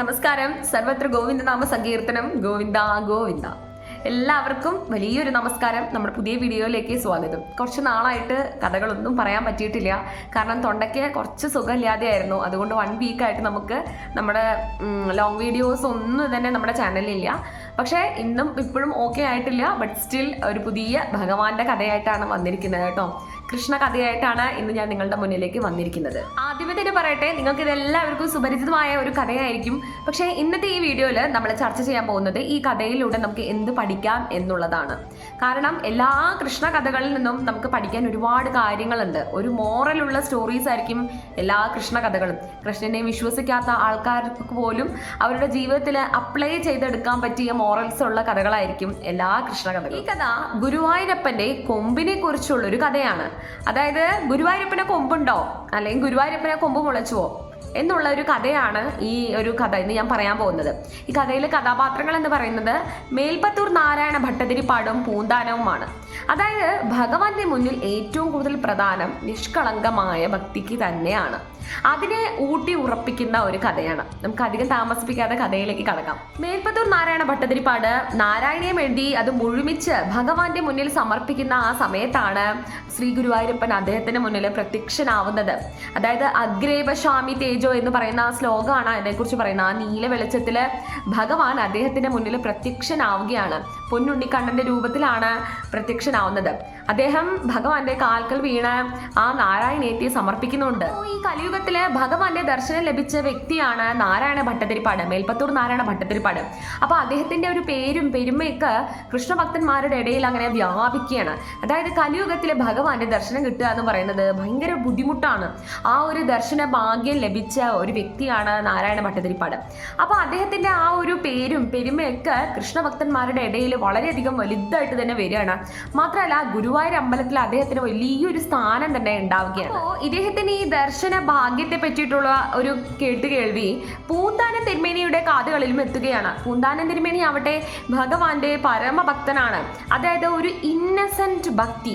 നമസ്കാരം. സർവത്ര ഗോവിന്ദനാമ സങ്കീർത്തനം. ഗോവിന്ദ ഗോവിന്ദ. എല്ലാവർക്കും വലിയൊരു നമസ്കാരം. നമ്മുടെ പുതിയ വീഡിയോയിലേക്ക് സ്വാഗതം. കുറച്ച് നാളായിട്ട് കഥകളൊന്നും പറയാൻ പറ്റിയിട്ടില്ല. കാരണം തൊണ്ടയ്ക്ക് കുറച്ച് സുഖമില്ലാതെയായിരുന്നു. അതുകൊണ്ട് വൺ വീക്കായിട്ട് നമുക്ക് നമ്മുടെ ലോങ് വീഡിയോസ് ഒന്നും തന്നെ നമ്മുടെ ചാനലിലില്ല പക്ഷേ ഇന്നും ഇപ്പോഴും ഓക്കെ ആയിട്ടില്ല. ബട്ട് സ്റ്റിൽ ഒരു പുതിയ ഭഗവാന്റെ കഥയായിട്ടാണ് വന്നിരിക്കുന്നത് കേട്ടോ. കൃഷ്ണ കഥയായിട്ടാണ് ഇന്ന് ഞാൻ നിങ്ങളുടെ മുന്നിലേക്ക് വന്നിരിക്കുന്നത്. ആദ്യമേ തന്നെ പറയട്ടെ നിങ്ങൾക്ക് ഇതെല്ലാവർക്കും സുപരിചിതമായ ഒരു കഥയായിരിക്കും. പക്ഷേ ഇന്നത്തെ ഈ വീഡിയോയിൽ നമ്മൾ ചർച്ച ചെയ്യാൻ പോകുന്നത് ഈ കഥയിലൂടെ നമുക്ക് എന്ത് പഠിക്കാം എന്നുള്ളതാണ്. കാരണം എല്ലാ കൃഷ്ണ കഥകളിൽ നിന്നും നമുക്ക് പഠിക്കാൻ ഒരുപാട് കാര്യങ്ങളുണ്ട്. ഒരു മോറലുള്ള സ്റ്റോറീസ് ആയിരിക്കും എല്ലാ കൃഷ്ണ കഥകളും കൃഷ്ണനെ വിശ്വസിക്കാത്ത ആൾക്കാർക്ക് പോലും അവരുടെ ജീവിതത്തിൽ അപ്ലൈ ചെയ്തെടുക്കാൻ പറ്റിയ മോറൽസ് ഉള്ള കഥകളായിരിക്കും എല്ലാ കൃഷ്ണ കഥകളും ഈ കഥ ഗുരുവായൂരപ്പന്റെ കൊമ്പിനെ കുറിച്ചുള്ള ഒരു കഥയാണ്. അതായത് ഗുരുവായൂരപ്പനെ കൊമ്പുണ്ടോ? അല്ലെങ്കിൽ ഗുരുവായൂരപ്പനെ കൊമ്പ് മുളച്ചുവോ? എന്നുള്ള ഒരു കഥയാണ് ഈ ഒരു കഥ ഇന്ന് ഞാൻ പറയാൻ പോകുന്നത്. ഈ കഥയിലെ കഥാപാത്രങ്ങൾ എന്ന് പറയുന്നത് മേൽപ്പത്തൂർ നാരായണ ഭട്ടതിരിപ്പാടും പൂന്താനവുമാണ്. അതായത് ഭഗവാന്റെ മുന്നിൽ ഏറ്റവും കൂടുതൽ പ്രധാനം നിഷ്കളങ്കമായ ഭക്തിക്ക് തന്നെയാണ്. അതിനെ ഊട്ടി ഉറപ്പിക്കുന്ന ഒരു കഥയാണ്. നമുക്ക് അധികം താമസിപ്പിക്കാതെ കഥയിലേക്ക് കടക്കാം. മേൽപ്പത്തൂർ നാരായണ ഭട്ടതിരിപ്പാട് നാരായണീയം എഴുതി അത് മുഴുമിച്ച് ഭഗവാന്റെ മുന്നിൽ സമർപ്പിക്കുന്ന ആ സമയത്താണ് ശ്രീ ഗുരുവായൂരപ്പൻ അദ്ദേഹത്തിന്റെ മുന്നിൽ പ്രത്യക്ഷനാവുന്നത്. അതായത് അഗ്രേവ സ്വാമി തേജോ എന്ന് പറയുന്ന ആ ശ്ലോകമാണ് അതിനെക്കുറിച്ച് പറയുന്നത്. ആ നീല വെളിച്ചത്തിൽ ഭഗവാൻ അദ്ദേഹത്തിന്റെ മുന്നിൽ പ്രത്യക്ഷനാവുകയാണ്. പൊന്നുണ്ണിക്കണ്ണന്റെ രൂപത്തിലാണ് പ്രത്യക്ഷനാവുന്നത്. അദ്ദേഹം ഭഗവാന്റെ കാൽക്കൽ വീണ ആ നാരായണേറ്റിയെ സമർപ്പിക്കുന്നുണ്ട്. ഈ കലിയുഗത്തിൽ ഭഗവാന്റെ ദർശനം ലഭിച്ച വ്യക്തിയാണ് നാരായണ ഭട്ടതിരിപ്പാട് മേൽപ്പത്തൂർ നാരായണ ഭട്ടതിരിപ്പാട്. അപ്പൊ അദ്ദേഹത്തിന്റെ ഒരു പേരും പെരുമയൊക്കെ കൃഷ്ണഭക്തന്മാരുടെ ഇടയിൽ അങ്ങനെ വ്യാപിക്കുകയാണ്. അതായത് കലിയുഗത്തിലെ ഭഗവാന്റെ ദർശനം കിട്ടുക എന്ന് പറയുന്നത് ഭയങ്കര ബുദ്ധിമുട്ടാണ്. ആ ഒരു ദർശന ഭാഗ്യം ലഭിച്ച ഒരു വ്യക്തിയാണ് നാരായണ ഭട്ടതിരിപ്പാട്. അപ്പൊ അദ്ദേഹത്തിന്റെ ആ ഒരു പേരും പെരുമയൊക്കെ കൃഷ്ണഭക്തന്മാരുടെ ഇടയിൽ വളരെയധികം വലുതായിട്ട് തന്നെ വരികയാണ്. മാത്രമല്ല ഗുരുവായൂർ അമ്പലത്തിൽ അദ്ദേഹത്തിന് വലിയൊരു സ്ഥാനം തന്നെ ഉണ്ടാവുകയാണ്. അപ്പോൾ ഇദ്ദേഹത്തിന് ഈ ദർശന ഭാഗ്യത്തെ പറ്റിയിട്ടുള്ള ഒരു കേട്ടുകേൾവി പൂന്താന തിരുമേനിയുടെ കാതുകളിലും എത്തുകയാണ്. പൂന്താനം തിരുമേനി ആവട്ടെ ഭഗവാന്റെ പരമഭക്തനാണ്. അതായത് ഒരു ഇന്നസെന്റ് ഭക്തി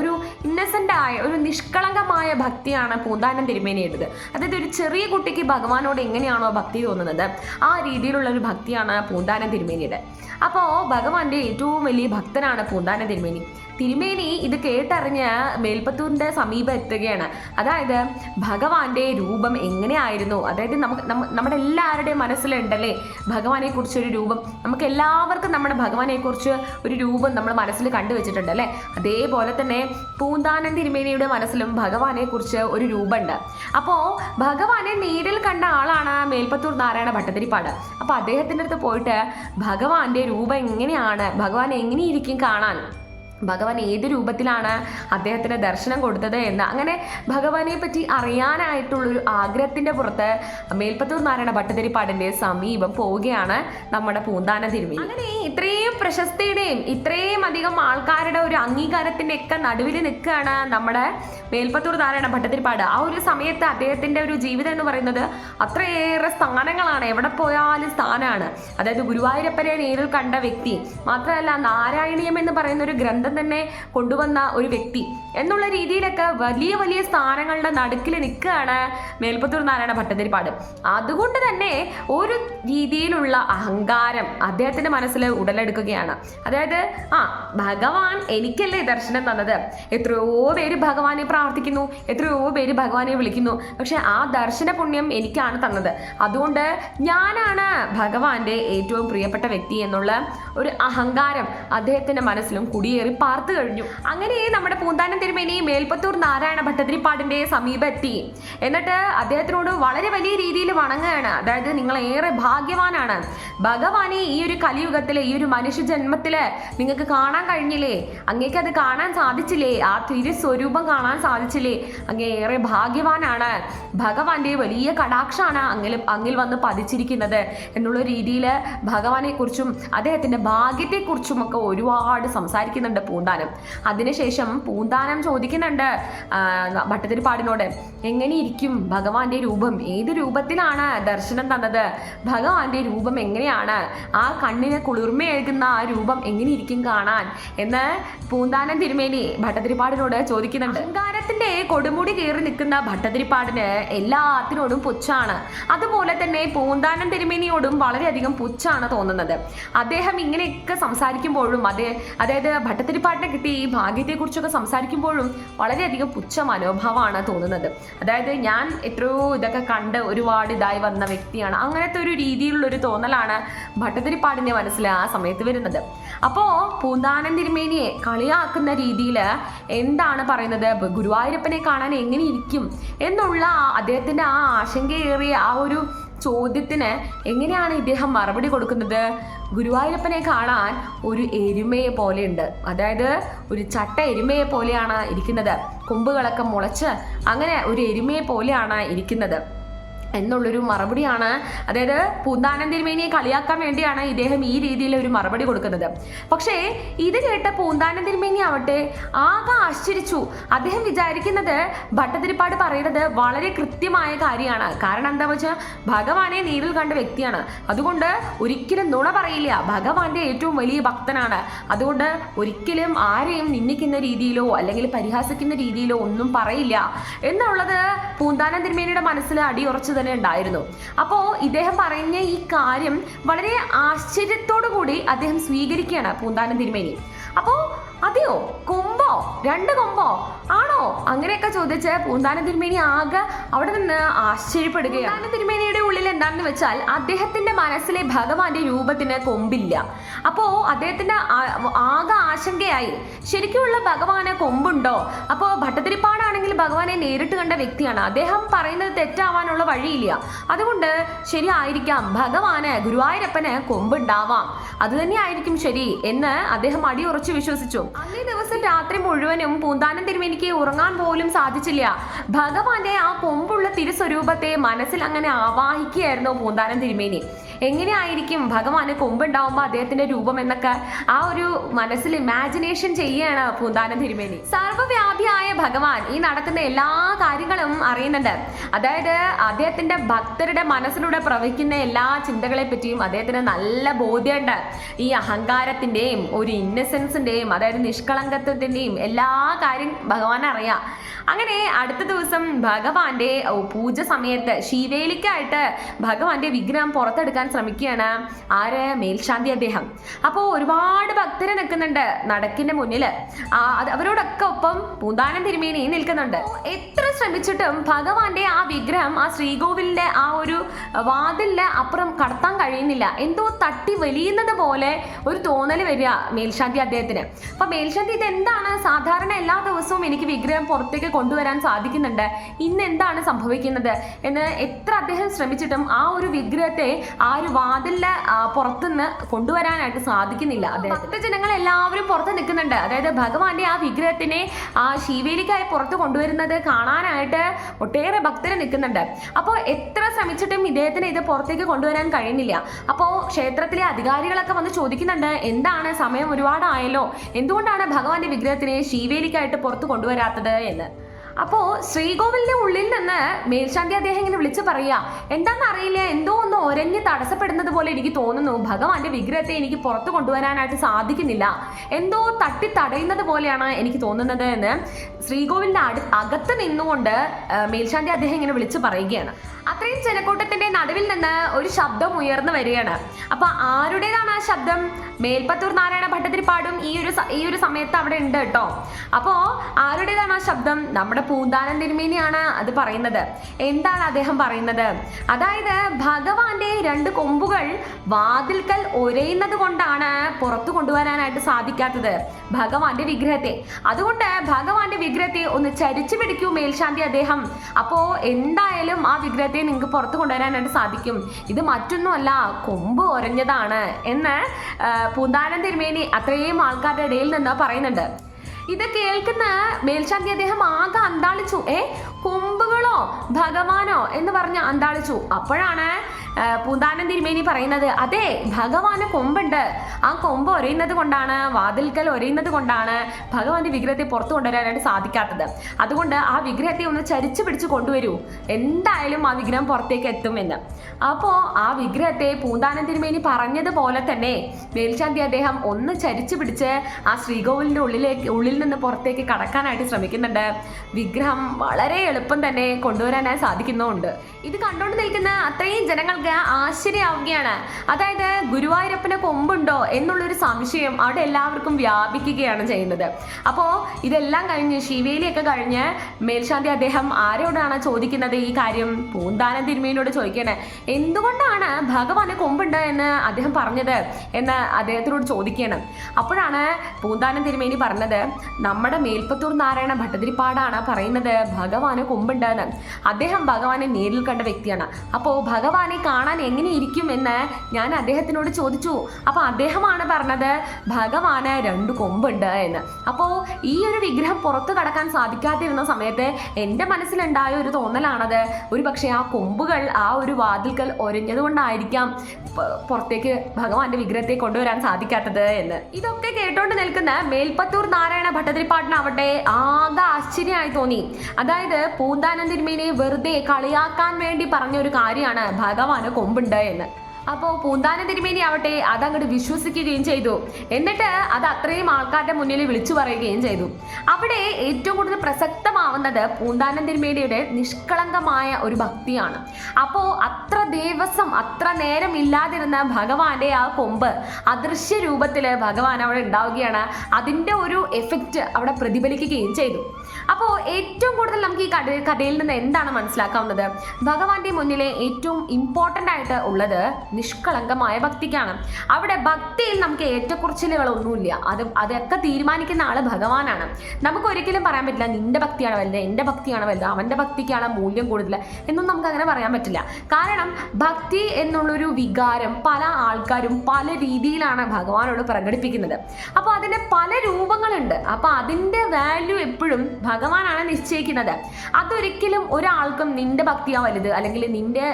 ഒരു ഇന്നസെന്റ് ആയ ഒരു നിഷ്കളങ്കമായ ഭക്തിയാണ് പൂന്താനം തിരുമേനിയുടേത്. അതായത് ഒരു ചെറിയ കുട്ടിക്ക് ഭഗവാനോട് എങ്ങനെയാണോ ഭക്തി തോന്നുന്നത് ആ രീതിയിലുള്ള ഒരു ഭക്തിയാണ് പൂന്താനം തിരുമേനിയുടെ. അപ്പോൾ ഭഗവാന്റെ ഏറ്റവും വലിയ ഭക്തനാണ് പൂന്താനം തിരുമേനി. തിരുമേനി ഇത് കേട്ടറിഞ്ഞ് മേൽപ്പത്തൂരിന്റെ സമീപം എത്തുകയാണ്. അതായത് ഭഗവാന്റെ രൂപം എങ്ങനെയായിരുന്നു? അതായത് നമുക്ക് നമ്മ- നമ്മുടെ എല്ലാവരുടെയും മനസ്സിലുണ്ടല്ലേ ഭഗവാനെ കുറിച്ചൊരു രൂപം? നമുക്ക് എല്ലാവർക്കും നമ്മുടെ ഭഗവാനെ കുറിച്ച് ഒരു രൂപം നമ്മൾ മനസ്സിൽ കണ്ടുവച്ചിട്ടുണ്ട് അല്ലേ അതേപോലെ തന്നെ പൂന്താനൻ തിരുമേനിയുടെ മനസ്സിലും ഭഗവാനെ കുറിച്ച് ഒരു രൂപമുണ്ട്. അപ്പോൾ ഭഗവാനെ നേരിൽ കണ്ട ആളാണ് മേൽപ്പത്തൂർ നാരായണ ഭട്ടതിരിപ്പാട്. അപ്പോൾ അദ്ദേഹത്തിന്റെ അടുത്ത് പോയിട്ട് ഭഗവാന്റെ രൂപം എങ്ങനെയാണ്? ഭഗവാൻ എങ്ങനെയിരിക്കും കാണാൻ? ഭഗവാൻ ഏത് രൂപത്തിലാണ് അദ്ദേഹത്തിന് ദർശനം കൊടുത്തത് എന്ന്. അങ്ങനെ ഭഗവാനെ പറ്റി അറിയാനായിട്ടുള്ളൊരു ആഗ്രഹത്തിന്റെ പുറത്ത് മേൽപ്പത്തൂർ നാരായണ ഭട്ടതിരിപ്പാടിന്റെ സമീപം പോവുകയാണ് നമ്മുടെ പൂന്താന തിരുമി അങ്ങനെ ഇത്രയും പ്രശസ്തിയുടെയും ഇത്രയും അധികം ആൾക്കാരുടെ ഒരു അംഗീകാരത്തിന്റെ ഒക്കെ നടുവിൽ നിൽക്കുകയാണ് നമ്മുടെ മേൽപ്പത്തൂർ നാരായണ ഭട്ടതിരിപ്പാട്. ആ ഒരു സമയത്ത് അദ്ദേഹത്തിന്റെ ഒരു ജീവിതം എന്ന് പറയുന്നത് അത്രയേറെ സ്ഥാനങ്ങളാണ്. എവിടെ പോയാലും സ്ഥാനമാണ്. അതായത് ഗുരുവായൂരപ്പനെ നേരിൽ കണ്ട വ്യക്തി മാത്രമല്ല നാരായണീയം എന്ന് പറയുന്ന ഒരു ഗ്രന്ഥം തന്നെ കൊണ്ടുവന്ന ഒരു വ്യക്തി എന്നുള്ള രീതിയിലൊക്കെ വലിയ വലിയ സ്ഥാനങ്ങളുടെ നടുക്കിൽ നിൽക്കുകയാണ് മേൽപ്പത്തൂർ നാരായണ ഭട്ടതിരിപ്പാട്. അതുകൊണ്ട് തന്നെ ഒരു രീതിയിലുള്ള അഹങ്കാരം അദ്ദേഹത്തിന്റെ മനസ്സിൽ ഉടലെടുക്കുകയാണ്. അതായത് ആ ഭഗവാൻ എനിക്കല്ലേ ദർശനം തന്നത്? എത്രയോ പേര് ഭഗവാനെ പ്രാർത്ഥിക്കുന്നു എത്രയോ പേര് ഭഗവാനെ വിളിക്കുന്നു പക്ഷെ ആ ദർശന പുണ്യം എനിക്കാണ് തന്നത്. അതുകൊണ്ട് ഞാനാണ് ഭഗവാന്റെ ഏറ്റവും പ്രിയപ്പെട്ട വ്യക്തി എന്നുള്ള ഒരു അഹങ്കാരം അദ്ദേഹത്തിന്റെ മനസ്സിലും കുടിയേറി പാർത്തു കഴിഞ്ഞു. അങ്ങനെ നമ്മുടെ പൂന്താനം തിരുമേനി മേൽപ്പത്തൂർ നാരായണ ഭട്ടതിരിപ്പാടിന്റെ സമീപം എത്തി എന്നിട്ട് അദ്ദേഹത്തിനോട് വളരെ വലിയ രീതിയിൽ വണങ്ങുകയാണ്. അതായത് നിങ്ങൾ ഏറെ ഭാഗ്യവാനാണ്. ഭഗവാനെ ഈ ഒരു കലിയുഗത്തിൽ ഈ ഒരു മനുഷ്യ ജന്മത്തിൽ നിങ്ങൾക്ക് കാണാൻ കഴിഞ്ഞില്ലേ? അങ്ങേക്ക് അത് കാണാൻ സാധിച്ചില്ലേ? ആ തിരുസ്വരൂപം കാണാൻ സാധിച്ചില്ലേ? അങ്ങേ ഏറെ ഭാഗ്യവാനാണ്. ഭഗവാന്റെ വലിയ കടാക്ഷാണ് അങ്ങിൽ അങ്ങിൽ വന്ന് പതിച്ചിരിക്കുന്നത്. എന്നുള്ള രീതിയിൽ ഭഗവാനെ കുറിച്ചും അദ്ദേഹത്തിന്റെ ഭാഗ്യത്തെക്കുറിച്ചും ഒക്കെ ഒരുപാട് സംസാരിക്കുന്നുണ്ട് പൂന്താനം. അതിനുശേഷം പൂന്താനം ചോദിക്കുന്നുണ്ട് ഭട്ടതിരിപ്പാടിനോട്. എങ്ങനെ ഇരിക്കും ഭഗവാന്റെ രൂപം? ഏത് രൂപത്തിലാണ് ദർശനം തന്നത്? ഭഗവാന്റെ രൂപം എങ്ങനെയാണ്? ആ കണ്ണിന് കുളിർമയേൽക്കുന്ന ആ രൂപം എങ്ങനെയിരിക്കും കാണാൻ? എന്ന് പൂന്താനം തിരുമേനി ഭട്ടതിരിപ്പാടിനോട് ചോദിക്കുന്നുണ്ട്. അഹങ്കാരത്തിന്റെ കൊടുമുടി കയറി നിൽക്കുന്ന ഭട്ടതിരിപ്പാടിന് എല്ലാത്തിനോടും പുച്ഛാണ്. അതുപോലെ തന്നെ പൂന്താനം തിരുമേനിയോടും വളരെയധികം പുച്ഛാണ് തോന്നുന്നത്. അദ്ദേഹം ഇങ്ങനെയൊക്കെ സംസാരിക്കുമ്പോഴും അതേ അതായത് ഭട്ടതിരിപ്പാടിനെ കിട്ടി. ഈ ഭാഗ്യത്തെക്കുറിച്ചൊക്കെ സംസാരിക്കുമ്പോഴും വളരെയധികം പുച്ഛ മനോഭാവമാണ് തോന്നുന്നത്. അതായത് ഞാൻ എത്രയോ ഇതൊക്കെ കണ്ട് ഒരുപാട് ഇതായി വന്ന വ്യക്തിയാണ്. അങ്ങനത്തെ ഒരു രീതിയിലുള്ള ഒരു തോന്നലാണ് ഭട്ടതിരിപ്പാടിന്റെ മനസ്സിൽ ആ സമയത്ത് വരുന്നത്. അപ്പോ പൂന്താനം തിരുമേനിയെ കളിയാക്കുന്ന രീതിയിൽ എന്താണ് പറയുന്നത്? ഗുരുവായൂരപ്പനെ കാണാൻ എങ്ങനെ ഇരിക്കും എന്നുള്ള അദ്ദേഹത്തിന്റെ ആ ആശങ്കയേറിയ ആ ഒരു ചോദ്യത്തിന് എങ്ങനെയാണ് ഇദ്ദേഹം മറുപടി കൊടുക്കുന്നത്? ഗുരുവായൂരപ്പനെ കാണാൻ ഒരു എരുമയെ പോലെയുണ്ട്. അതായത് ഒരു ചട്ട എരുമയെ പോലെയാണ് ഇരിക്കുന്നത്. കൊമ്പുകളൊക്കെ മുളച്ച് അങ്ങനെ ഒരു എരുമയെ പോലെയാണ് ഇരിക്കുന്നത്. എന്നുള്ളൊരു മറുപടിയാണ്. അതായത് പൂന്താനം തിരുമേനിയെ കളിയാക്കാൻ വേണ്ടിയാണ് ഇദ്ദേഹം ഈ രീതിയിൽ ഒരു മറുപടി കൊടുക്കുന്നത്. പക്ഷേ ഇത് കേട്ട പൂന്താനം തിരുമേനി ആവട്ടെ ആകെ ആശ്ചര്യച്ചു. അദ്ദേഹം വിചാരിക്കുന്നത് ഭട്ടതിരിപ്പാട് പറയുന്നത് വളരെ കൃത്യമായ കാര്യമാണ്. കാരണം എന്താ വെച്ചാൽ ഭഗവാനെ നേരിൽ കണ്ട വ്യക്തിയാണ്. അതുകൊണ്ട് ഒരിക്കലും നുണ പറയില്ല. ഭഗവാന്റെ ഏറ്റവും വലിയ ഭക്തനാണ്. അതുകൊണ്ട് ഒരിക്കലും ആരെയും നിന്ദിക്കുന്ന രീതിയിലോ അല്ലെങ്കിൽ പരിഹാസിക്കുന്ന രീതിയിലോ ഒന്നും പറയില്ല. എന്നുള്ളത് പൂന്താനം തിരുമേനിയുടെ മനസ്സിൽ അടിയുറച്ചു തന്നെ ഉണ്ടായിരുന്നു. അപ്പോൾ ഇദ്ദേഹം പറഞ്ഞ ഈ കാര്യം വളരെ ആശ്ചര്യത്തോടു കൂടി അദ്ദേഹം സ്വീകരിക്കുകയാണ് പൂന്താനം തിരുമേനി. അപ്പോൾ അതെയോ? കൊമ്പോ? രണ്ട് കൊമ്പോ? ആണോ അങ്ങനെയൊക്കെ ചോദിച്ച് പൂന്താന തിരുമേനി ആകെ അവിടെ നിന്ന് ആശ്ചര്യപ്പെടുകയാണ്. പൂന്താന തിരുമേനിയുടെ ഉള്ളിൽ എന്താണെന്ന് വെച്ചാൽ അദ്ദേഹത്തിന്റെ മനസ്സിലെ ഭഗവാന്റെ രൂപത്തിന് കൊമ്പില്ല. അപ്പോ അദ്ദേഹത്തിന്റെ ആകെ ആശങ്കയായി. ശരിക്കുമുള്ള ഭഗവാന് കൊമ്പുണ്ടോ? അപ്പോ ഭട്ടതിരിപ്പാടാണെങ്കിൽ ഭഗവാനെ നേരിട്ട് കണ്ട വ്യക്തിയാണ്. അദ്ദേഹം പറയുന്നത് തെറ്റാവാനുള്ള വഴിയില്ല. അതുകൊണ്ട് ശരിയായിരിക്കാം ഭഗവാന് ഗുരുവായൂരപ്പന് കൊമ്പുണ്ടാവാം. അത് തന്നെയായിരിക്കും ശരി എന്ന് അദ്ദേഹം അടിയുറച്ച് വിശ്വസിച്ചു. അന്നേ ദിവസം രാത്രി മുഴുവനും പൂന്താനം തിരുമേനിക്ക് ഉറങ്ങാൻ പോലും സാധിച്ചില്ല. ഭഗവാന്റെ ആ കൊമ്പുള്ള തിരുസ്വരൂപത്തെ മനസ്സിൽ അങ്ങനെ ആവാഹിക്കുകയായിരുന്നു പൂന്താനം തിരുമേനി. എങ്ങനെയായിരിക്കും ഭഗവാന് കൊമ്പുണ്ടാവുമ്പോൾ അദ്ദേഹത്തിന്റെ രൂപം എന്നൊക്കെ ആ ഒരു മനസ്സിൽ ഇമാജിനേഷൻ ചെയ്യുകയാണ് പൂന്താനം തിരുമേനി. സർവവ്യാപിയായ ഭഗവാൻ ഈ നടക്കുന്ന എല്ലാ കാര്യങ്ങളും അറിയുന്നുണ്ട്. അതായത് അദ്ദേഹത്തിന്റെ ഭക്തരുടെ മനസ്സിലൂടെ പ്രവഹിക്കുന്ന എല്ലാ ചിന്തകളെ പറ്റിയും അദ്ദേഹത്തിന് നല്ല ബോധ്യമുണ്ട്. ഈ അഹങ്കാരത്തിന്റെയും ഒരു ഇന്നസെൻസിന്റെയും അതായത് നിഷ്കളങ്കത്വത്തിന്റെയും എല്ലാ കാര്യം ഭഗവാൻ അറിയാം അങ്ങനെ അടുത്ത ദിവസം ഭഗവാന്റെ പൂജ സമയത്ത് ശിവേലിക്കായിട്ട് ഭഗവാന്റെ വിഗ്രഹം പുറത്തെടുക്കാൻ ശ്രമിക്കുകയാണ്. ആര്? മേൽശാന്തി അദ്ദേഹം. അപ്പോൾ ഒരുപാട് ഭക്തര് നിൽക്കുന്നുണ്ട് നടക്കിന്റെ മുന്നിൽ അവരോടൊക്കെ ഒപ്പം പൂന്താനം തിരുമേനി നിൽക്കുന്നുണ്ട്. എത്ര ശ്രമിച്ചിട്ടും ഭഗവാന്റെ ആ വിഗ്രഹം ആ ശ്രീകോവിലിന്റെ ആ ഒരു വാതിലിന്റെ അപ്പുറം കടത്താൻ കഴിയുന്നില്ല. എന്തോ തട്ടി വലിയുന്നത് പോലെ ഒരു തോന്നൽ വരിക മേൽശാന്തി അദ്ദേഹത്തിന്. അപ്പൊ മേൽശാന്തി ഇത് എന്താണ് സാധാരണ എല്ലാ ദിവസവും എനിക്ക് വിഗ്രഹം പുറത്തേക്ക് കൊണ്ടുവരാൻ സാധിക്കുന്നുണ്ട്. ഇന്ന് എന്താണ് സംഭവിക്കുന്നത്? എന്ന് എത്ര അദ്ദേഹം ശ്രമിച്ചിട്ടും ആ ഒരു വിഗ്രഹത്തെ ആ ഒരു വാതിലിന് പുറത്തുനിന്ന് കൊണ്ടുവരാനായിട്ട് സാധിക്കുന്നില്ല. അദ്ദേഹത്തെ ജനങ്ങൾ എല്ലാവരും പുറത്ത് നിൽക്കുന്നുണ്ട്. അതായത് ഭഗവാന്റെ ആ വിഗ്രഹത്തിനെ ആ ശിവേലിക്കായി പുറത്ത് കൊണ്ടുവരുന്നത് കാണാനായിട്ട് ഒട്ടേറെ ഭക്തരെ നിൽക്കുന്നുണ്ട്. അപ്പോൾ എത്ര ശ്രമിച്ചിട്ടും ഇദ്ദേഹത്തിന് ഇത് പുറത്തേക്ക് കൊണ്ടുവരാൻ കഴിയുന്നില്ല. അപ്പോൾ ക്ഷേത്രത്തിലെ അധികാരികളൊക്കെ വന്ന് ചോദിക്കുന്നുണ്ട് എന്താണ്? സമയം ഒരുപാടായല്ലോ. എന്തുകൊണ്ടാണ് ഭഗവാന്റെ വിഗ്രഹത്തിനെ ശീവേലിക്കായിട്ട് പുറത്ത് കൊണ്ടുവരാത്തത്? എന്ന്. അപ്പോ ശ്രീകോവിലിന്റെ ഉള്ളിൽ നിന്ന് മേൽശാന്തി അദ്ദേഹം ഇങ്ങനെ വിളിച്ച് പറയുക എന്താണെന്ന് അറിയില്ല എന്തോ ഒന്ന് ഒരഞ്ഞ് തടസ്സപ്പെടുന്നത് പോലെ എനിക്ക് തോന്നുന്നു. ഭഗവാന്റെ വിഗ്രഹത്തെ എനിക്ക് പുറത്തു കൊണ്ടുവരാനായിട്ട് സാധിക്കുന്നില്ല. എന്തോ തട്ടി തടയുന്നത് പോലെയാണ് എനിക്ക് തോന്നുന്നത് എന്ന് ശ്രീകോവിലിന്റെ അടു അകത്ത് നിന്നുകൊണ്ട് മേൽശാന്തി അദ്ദേഹം ഇങ്ങനെ വിളിച്ച് പറയുകയാണ്. അത്രയും ജനക്കൂട്ടത്തിന്റെ നടുവിൽ നിന്ന് ഒരു ശബ്ദം ഉയർന്നു വരികയാണ്. അപ്പൊ ആരുടേതാണ് ആ ശബ്ദം? മേൽപ്പത്തൂർ നാരായണ ഭട്ടതിരിപ്പാടും ഈ ഒരു ഈ ഒരു സമയത്ത് അവിടെ ഉണ്ട് കേട്ടോ. അപ്പോ ആരുടേതാണ് ആ ശബ്ദം? നമ്മുടെ പൂന്താനം തിരുമേനിയാണ് അത് പറയുന്നത്. എന്താണ് അദ്ദേഹം പറയുന്നത്? അതായത് ഭഗവാന്റെ രണ്ട് കൊമ്പുകൾ വാതിൽക്കൽ ഒരയുന്നത് കൊണ്ടാണ് പുറത്തു കൊണ്ടുവരാനായിട്ട് സാധിക്കാത്തത്. ഭഗവാന്റെ വിഗ്രഹത്തെ. അതുകൊണ്ട് ഭഗവാന്റെ വിഗ്രഹത്തെ ഒന്ന് ചരിച്ചു പിടിക്കൂ മേൽശാന്തി അദ്ദേഹം. അപ്പോ എന്തായാലും ആ വിഗ്രഹത്തെ നിങ്ങൾക്ക് പുറത്ത് കൊണ്ടുവരാനായിട്ട് സാധിക്കും. ഇത് മറ്റൊന്നുമല്ല കൊമ്പ് ഒരഞ്ഞതാണ് എന്ന് പൂന്താനം തിരുമേനി അത്രയും ആൾക്കാരുടെ ഇടയിൽ നിന്ന് പറയുന്നുണ്ട്. ഇത് കേൾക്കുന്ന മേൽശാന്തി അദ്ദേഹം ആകെ അന്താളിച്ചു. ഏ കൊമ്പുകളോ ഭഗവാനോ എന്ന് പറഞ്ഞ് അന്താളിച്ചു. അപ്പോഴാണ് പൂന്താനം തിരുമേനി പറയുന്നത് അതെ ഭഗവാന് കൊമ്പുണ്ട്. ആ കൊമ്പ് ഒരയുന്നത് കൊണ്ടാണ് വാതിൽക്കൽ ഒരയുന്നത് കൊണ്ടാണ് ഭഗവാന്റെ വിഗ്രഹത്തെ പുറത്തു കൊണ്ടുവരാനായിട്ട് സാധിക്കാത്തത്. അതുകൊണ്ട് ആ വിഗ്രഹത്തെ ഒന്ന് ചരിച്ചു പിടിച്ച് കൊണ്ടുവരൂ. എന്തായാലും ആ വിഗ്രഹം പുറത്തേക്ക് എത്തുമെന്ന് അപ്പോൾ ആ വിഗ്രഹത്തെ പൂന്താനം തിരുമേനി പറഞ്ഞതുപോലെ തന്നെ മേൽശാന്തി അദ്ദേഹം ഒന്ന് ചരിച്ചു പിടിച്ച് ആ ശ്രീകോവിലിന്റെ ഉള്ളിലേക്ക് ഉള്ളിൽ നിന്ന് പുറത്തേക്ക് കടക്കാനായിട്ട് ശ്രമിക്കുന്നുണ്ട്. വിഗ്രഹം വളരെ എളുപ്പം തന്നെ കൊണ്ടുവരാനായി സാധിക്കുന്നുണ്ട് ഇത് കണ്ടുകൊണ്ട് നിൽക്കുന്ന അത്രയും ജനങ്ങൾക്ക് ആശ്ചര്യമാവുകയാണ്. അതായത് ഗുരുവായൂരപ്പന് കൊമ്പുണ്ടോ എന്നുള്ളൊരു സംശയം അവിടെ എല്ലാവർക്കും വ്യാപിക്കുകയാണ് ചെയ്യുന്നത്. അപ്പോൾ ഇതെല്ലാം കഴിഞ്ഞ് ശിവേലിയൊക്കെ കഴിഞ്ഞ് മേൽശാന്തി അദ്ദേഹം ആരോടാണ് ചോദിക്കുന്നത് ഈ കാര്യം? പൂന്താനം തിരുമേനോട് ചോദിക്കണേ എന്തുകൊണ്ടാണ് ഭഗവാന് കൊമ്പുണ്ട് എന്ന് അദ്ദേഹം പറഞ്ഞത് എന്ന് അദ്ദേഹത്തിനോട് ചോദിക്കണം അപ്പോഴാണ് പൂന്താനം തിരുമേനി പറഞ്ഞത് നമ്മുടെ മേൽപ്പത്തൂർ നാരായണ ഭട്ടതിരിപ്പാടാണ് പറയുന്നത് ഭഗവാന് കൊമ്പുണ്ട് എന്ന് അദ്ദേഹം ഭഗവാനെ നേരിൽ കണ്ട വ്യക്തിയാണ്. അപ്പോൾ ഭഗവാനെ കാണാൻ എങ്ങനെ ഇരിക്കും എന്ന് ഞാൻ അദ്ദേഹത്തിനോട് ചോദിച്ചു. അപ്പോൾ അദ്ദേഹമാണ് പറഞ്ഞത് ഭഗവാന് രണ്ട് കൊമ്പുണ്ട് എന്ന്. അപ്പോൾ ഈ ഒരു വിഗ്രഹം പുറത്തു കടക്കാൻ സാധിക്കാതിരുന്ന സമയത്ത് എന്റെ മനസ്സിലുണ്ടായ ഒരു തോന്നലാണത്. ഒരു പക്ഷേ ആ കൊമ്പുകൾ ആ ഒരു വാതിൽക്കൽ ഒരഞ്ഞത് കൊണ്ടായിരിക്കാം പുറത്തേക്ക് ഭഗവാന്റെ വിഗ്രഹത്തെ കൊണ്ടുവരാൻ സാധിക്കാത്തത് എന്ന്. ഇതൊക്കെ കേട്ടോണ്ട് നിൽക്കുന്ന മേൽപ്പത്തൂർ നാരായണ ഭട്ടതിരിപ്പാട്ടിനാവട്ടെ ആകെ ആശ്ചര്യമായി തോന്നി. അതായത് പൂന്താനം തിരുമേനെ വെറുതെ കളിയാക്കാൻ വേണ്ടി പറഞ്ഞ ഒരു കാര്യമാണ് ഭഗവാന് കൊമ്പുണ്ട് എന്ന്. അപ്പോൾ പൂന്താന തിരുമേനി ആവട്ടെ അതങ്ങോട്ട് വിശ്വസിക്കുകയും ചെയ്തു. എന്നിട്ട് അത് അത്രയും ആൾക്കാരുടെ മുന്നിൽ വിളിച്ചു പറയുകയും ചെയ്തു. അവിടെ ഏറ്റവും കൂടുതൽ പ്രസക്തമാവുന്നത് പൂന്താന തിരുമേനിയുടെ നിഷ്കളങ്കമായ ഒരു ഭക്തിയാണ്. അപ്പോൾ അത്ര ദിവസം അത്ര നേരം ഇല്ലാതിരുന്ന ഭഗവാന്റെ ആ കൊമ്പ് അദൃശ്യ രൂപത്തിൽ ഭഗവാൻ അവിടെ ഉണ്ടാവുകയാണ്. അതിന്റെ ഒരു എഫക്റ്റ് അവിടെ പ്രതിഫലിക്കുകയും ചെയ്തു. അപ്പോൾ ഏറ്റവും കൂടുതൽ നമുക്ക് ഈ കഥ കഥയിൽ നിന്ന് എന്താണ് മനസ്സിലാക്കാവുന്നത്? ഭഗവാന്റെ മുന്നിലെ ഏറ്റവും ഇമ്പോർട്ടന്റ് ആയിട്ട് ഉള്ളത് നിഷ്കളങ്കമായ ഭക്തിക്കാണ്. അവിടെ ഭക്തിയിൽ നമുക്ക് ഏറ്റക്കുറച്ചിലുകളൊന്നുമില്ല. അത് അതൊക്കെ തീരുമാനിക്കുന്ന ആൾ ഭഗവാനാണ്. നമുക്ക് ഒരിക്കലും പറയാൻ പറ്റില്ല നിന്റെ ഭക്തിയാണ് വലുത് എന്റെ ഭക്തിയാണ് വലുത് അവന്റെ ഭക്തിക്കാണ് മൂല്യം കൂടുതൽ എന്നും നമുക്ക് അങ്ങനെ പറയാൻ പറ്റില്ല. കാരണം ഭക്തി എന്നുള്ളൊരു വികാരം പല ആൾക്കാരും പല രീതിയിലാണ് ഭഗവാനോട് പ്രകടിപ്പിക്കുന്നത്. അപ്പോൾ അതിന്റെ പല രൂപങ്ങളുണ്ട്. അപ്പോൾ അതിന്റെ വാല്യൂ എപ്പോഴും ഭഗവാനാണ് നിശ്ചയിക്കുന്നത്. അതൊരിക്കലും ഒരാൾക്കും നിന്റെ ഭക്തിയാ വലുത് അല്ലെങ്കിൽ നിന്റെ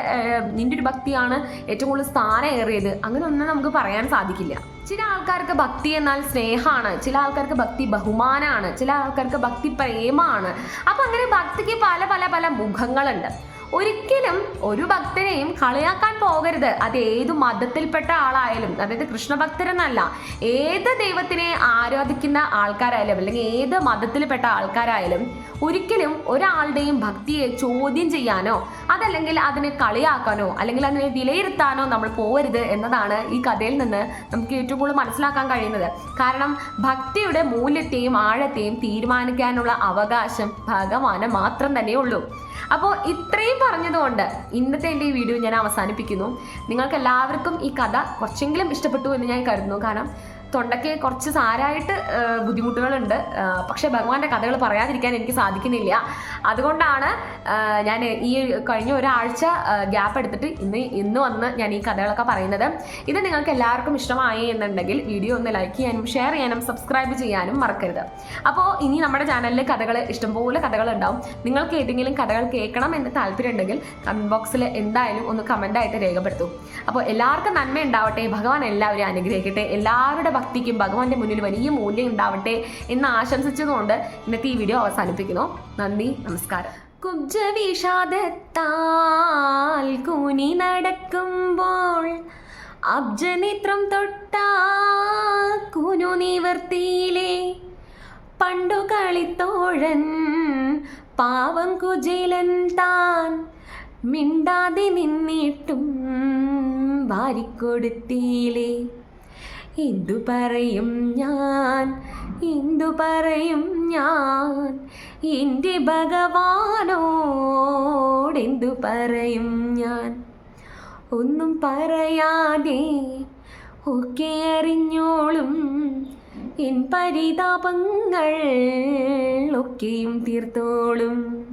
നിന്റെ ഒരു ഭക്തിയാണ് ഏറ്റവും കൂടുതൽ സ്ഥാനം ഏറിയത് അങ്ങനെ ഒന്നും നമുക്ക് പറയാൻ സാധിക്കില്ല. ചില ആൾക്കാർക്ക് ഭക്തി എന്നാൽ സ്നേഹമാണ്. ചില ആൾക്കാർക്ക് ഭക്തി ബഹുമാനമാണ്. ചില ആൾക്കാർക്ക് ഭക്തി പ്രേമമാണ് അപ്പൊ അങ്ങനെ ഭക്തിക്ക് പല പല പല മുഖങ്ങളുണ്ട്. ഒരിക്കലും ഒരു ഭക്തനെയും കളിയാക്കാൻ പോകരുത്. അത് ഏത് മതത്തിൽപ്പെട്ട ആളായാലും അതായത് കൃഷ്ണഭക്തരെന്നല്ല ഏത് ദൈവത്തിനെ ആരാധിക്കുന്ന ആൾക്കാരായാലും അല്ലെങ്കിൽ ഏത് മതത്തിൽപ്പെട്ട ആൾക്കാരായാലും ഒരിക്കലും ഒരാളുടെയും ഭക്തിയെ ചോദ്യം ചെയ്യാനോ അതല്ലെങ്കിൽ അതിനെ കളിയാക്കാനോ അല്ലെങ്കിൽ അതിനെ വിലയിരുത്താനോ നമ്മൾ പോകരുത് എന്നതാണ് ഈ കഥയിൽ നിന്ന് നമുക്ക് ഏറ്റവും കൂടുതൽ മനസ്സിലാക്കാൻ കഴിയുന്നത്. കാരണം ഭക്തിയുടെ മൂല്യത്തെയും ആഴത്തെയും തീരുമാനിക്കാനുള്ള അവകാശം ഭഗവാന് മാത്രം തന്നെയുള്ളൂ. അപ്പോൾ ഇത്രയും പറഞ്ഞതുകൊണ്ട് ഇന്നത്തെ എന്റെ ഈ വീഡിയോ ഞാൻ അവസാനിപ്പിക്കുന്നു. നിങ്ങൾക്ക് എല്ലാവർക്കും ഈ കഥ കുറച്ചെങ്കിലും ഇഷ്ടപ്പെട്ടു എന്ന് ഞാൻ കരുതുന്നു. കാരണം തൊണ്ടയ്ക്ക് കുറച്ച് സാരമായിട്ട് ബുദ്ധിമുട്ടുകളുണ്ട്. പക്ഷേ ഭഗവാന്റെ കഥകൾ പറയാതിരിക്കാൻ എനിക്ക് സാധിക്കുന്നില്ല. അതുകൊണ്ടാണ് ഞാൻ ഈ കഴിഞ്ഞ ഒരാഴ്ച ഗ്യാപ്പ് എടുത്തിട്ട് ഇന്ന് ഇന്ന് വന്ന് ഞാൻ ഈ കഥകളൊക്കെ പറയുന്നത്. ഇത് നിങ്ങൾക്ക് എല്ലാവർക്കും ഇഷ്ടമായി എന്നുണ്ടെങ്കിൽ വീഡിയോ ഒന്ന് ലൈക്ക് ചെയ്യാനും ഷെയർ ചെയ്യാനും സബ്സ്ക്രൈബ് ചെയ്യാനും മറക്കരുത്. അപ്പോൾ ഇനി നമ്മുടെ ചാനലിൽ കഥകൾ ഇഷ്ടംപോലെ കഥകൾ ഉണ്ടാവും നിങ്ങൾക്ക് ഏതെങ്കിലും കഥകൾ കേൾക്കണം എന്ന് താല്പര്യമുണ്ടെങ്കിൽ കമന്റ് ബോക്സിൽ എന്തായാലും ഒന്ന് കമന്റായിട്ട് രേഖപ്പെടുത്തും. അപ്പോൾ എല്ലാവർക്കും നന്മ ഉണ്ടാവട്ടെ ഭഗവാൻ എല്ലാവരെയും അനുഗ്രഹിക്കട്ടെ. എല്ലാവരുടെ ഭക്തിക്കും ഭഗവാന്റെ മുന്നിൽ വലിയ മൂല്യം ഉണ്ടാവട്ടെ എന്ന് ആശംസിച്ചതുകൊണ്ട് ഇന്നത്തെ ഈ വീഡിയോ അവസാനിപ്പിക്കുന്നു. നന്ദി നമസ്കാരം. കുബ്ജവിഷാദത്താൽ കൂനി നടക്കുമ്പോൾ അബ്ജനേത്രം തൊട്ടാ കുനു നിവർത്തിയിലേ. പണ്ടു കളിത്തോഴൻ പാവം കുജിലൻ താൻ മിണ്ടാതെ നിന്നിട്ടും വാരിക്കൊടുത്തീലേ എന്തു പറയും ഞാൻ എന്തു പറയും ഞാൻ. എന്റെ ഭഗവാനോടെന്തു പറയും ഞാൻ. ഒന്നും പറയാതെ ഒക്കെ അറിഞ്ഞോളും. എൻ പരിതാപങ്ങൾ ഒക്കെയും തീർത്തോളും.